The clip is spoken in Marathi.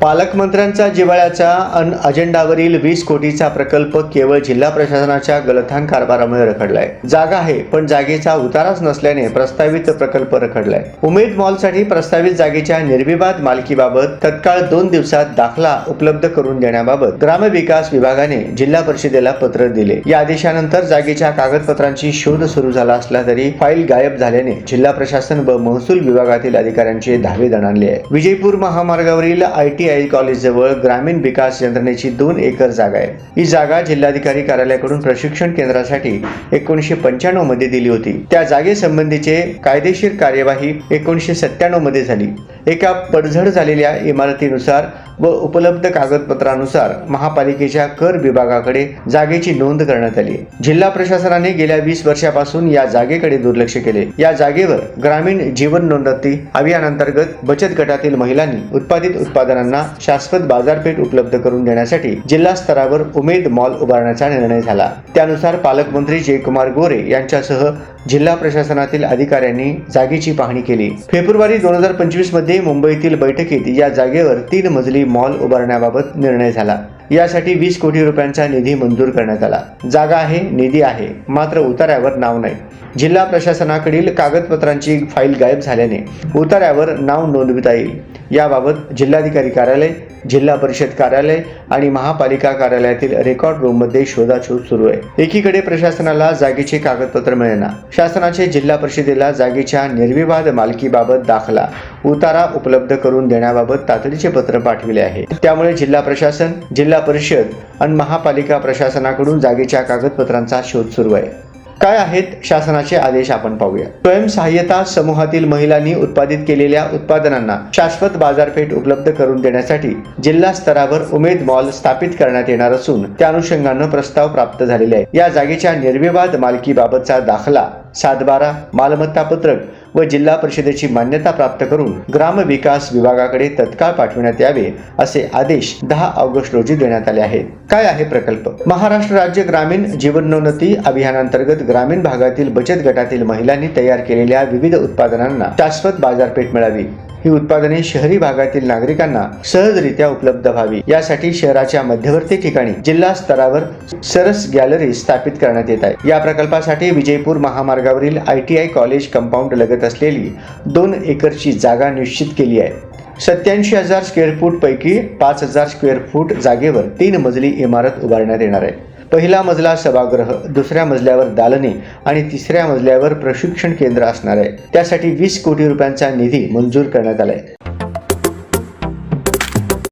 पालकमंत्र्यांचा जिव्हाळ्याचा अन अजेंडावरील वीस कोटीचा प्रकल्प केवळ जिल्हा प्रशासनाच्या गलथान कारभारामुळे रखडलाय. जागा आहे पण जागेचा उताराच नसल्याने प्रस्तावित प्रकल्प रखडलाय. उमेद मॉलसाठी प्रस्तावित जागेच्या निर्विवाद मालकीबाबत तत्काळ दोन दिवसात दाखला उपलब्ध करून देण्याबाबत ग्रामविकास विभागाने जिल्हा परिषदेला पत्र दिले. या आदेशानंतर जागेच्या कागदपत्रांची शोध सुरू झाला असला तरी फाईल गायब झाल्याने जिल्हा प्रशासन व महसूल विभागातील अधिकाऱ्यांचे धावे दणाणले आहे विजयपूर महामार्गावरील आय टी आय कॉलेजजवळ ग्रामीण विकास यंत्रणेची दोन एकर जागा आहे. ही जागा जिल्हाधिकारी कार्यालयाकडून प्रशिक्षण केंद्रासाठी एकोणीसशे पंच्याण्णवमध्ये दिली होती. त्या जागेसंबंधीचे कायदेशीर कार्यवाही एकोणीसशे सत्त्याण्णवमध्ये झाली. एका पडझड झालेल्या इमारतीनुसार व उपलब्ध कागदपत्रानुसार महापालिकेच्या कर विभागाकडे जागेची नोंद करण्यात आली. जिल्हा प्रशासनाने गेल्या वीस वर्षापासून या जागेकडे दुर्लक्ष केले. या जागेवर ग्रामीण जीवन नोंदणी अभियानांतर्गत बचत गटातील महिलांनी उत्पादित उत्पादनांना शाश्वत बाजारपेठ उपलब्ध करून देण्यासाठी जिल्हा स्तरावर उमेद मॉल उभारण्याचा निर्णय झाला. त्यानुसार पालकमंत्री जयकुमार गोरे यांच्यासह जिल्हा प्रशासनातील अधिकाऱ्यांनी जागेची पाहणी केली. फेब्रुवारी दोन हजार पंचवीसमध्ये मुंबईतील बैठकीत या जागेवर तीन मजली मॉल उभारण्याबाबत निर्णय झाला. यासाठी वीस कोटी रुपयांचा निधी मंजूर करण्यात आला. जागा आहे निधी आहे मात्र उतार्यावर नाव नाही. जिल्हा प्रशासनाकडील कागदपत्रांची फाईल गायब झाल्याने उतार्यावर नाव नोंदविता येईल. याबाबत जिल्हाधिकारी कार्यालय जिल्हा परिषद कार्यालय आणि महापालिका कार्यालयातील रेकॉर्ड रूममध्ये शोधाशोध सुरू आहे. एकीकडे प्रशासनाला जागेचे कागदपत्र मिळणार शासनाचे जिल्हा परिषदेला जागेच्या निर्विवाद मालकीबाबत दाखला उतारा उपलब्ध करून देण्याबाबत तातडीचे पत्र पाठविले आहे. त्यामुळे जिल्हा प्रशासन जिल्हा परिषद आणि महापालिका प्रशासनाकडून जागेच्या कागदपत्रांचा शोध सुरू आहे. काय आहेत शासनाचे आदेश आपण पाहूया. स्वयंसहाय्यता समूहातील महिलांनी उत्पादित केलेल्या उत्पादनांना शाश्वत बाजारपेठ उपलब्ध करून देण्यासाठी जिल्हा स्तरावर उमेद मॉल स्थापित करण्यात येणार असून त्या अनुषंगानं प्रस्ताव प्राप्त झालेले आहे. या जागेच्या निर्विवाद मालकीबाबतचा दाखला सातबारा मालमत्ता पत्रक व जिल्हा परिषदेची मान्यता प्राप्त करून ग्रामविकास विभागाकडे तत्काळ पाठविण्यात यावे असे आदेश दहा ऑगस्ट रोजी देण्यात आले आहेत. काय आहे प्रकल्प? महाराष्ट्र राज्य ग्रामीण जीवनोन्नती अभियानांतर्गत ग्रामीण भागातील बचत गटातील महिलांनी तयार केलेल्या विविध उत्पादनांना शाश्वत बाजारपेठ मिळावी. ही उत्पादने शहरी भागातील नागरिकांना सहजरित्या उपलब्ध व्हावी. यासाठी शहराच्या मध्यवर्ती ठिकाणी जिल्हा स्तरावर सरस गॅलरी स्थापित करण्यात येत आहे. या प्रकल्पासाठी विजयपूर महामार्गावरील I T I college compound लगत असलेली दोन एकरची जागा निश्चित केली आहे. सत्याऐंशी हजार स्क्वेअर फूट पैकी पाच हजार स्क्वेअर फूट जागेवर तीन मजली इमारत उभारण्यात येणार आहे. पहिला मजला सभागृह दुसऱ्या मजल्यावर दालने आणि तिसऱ्या मजल्यावर प्रशिक्षण केंद्र असणार आहे. त्यासाठी वीस कोटी रुपयांचा निधी मंजूर करण्यात आलाय.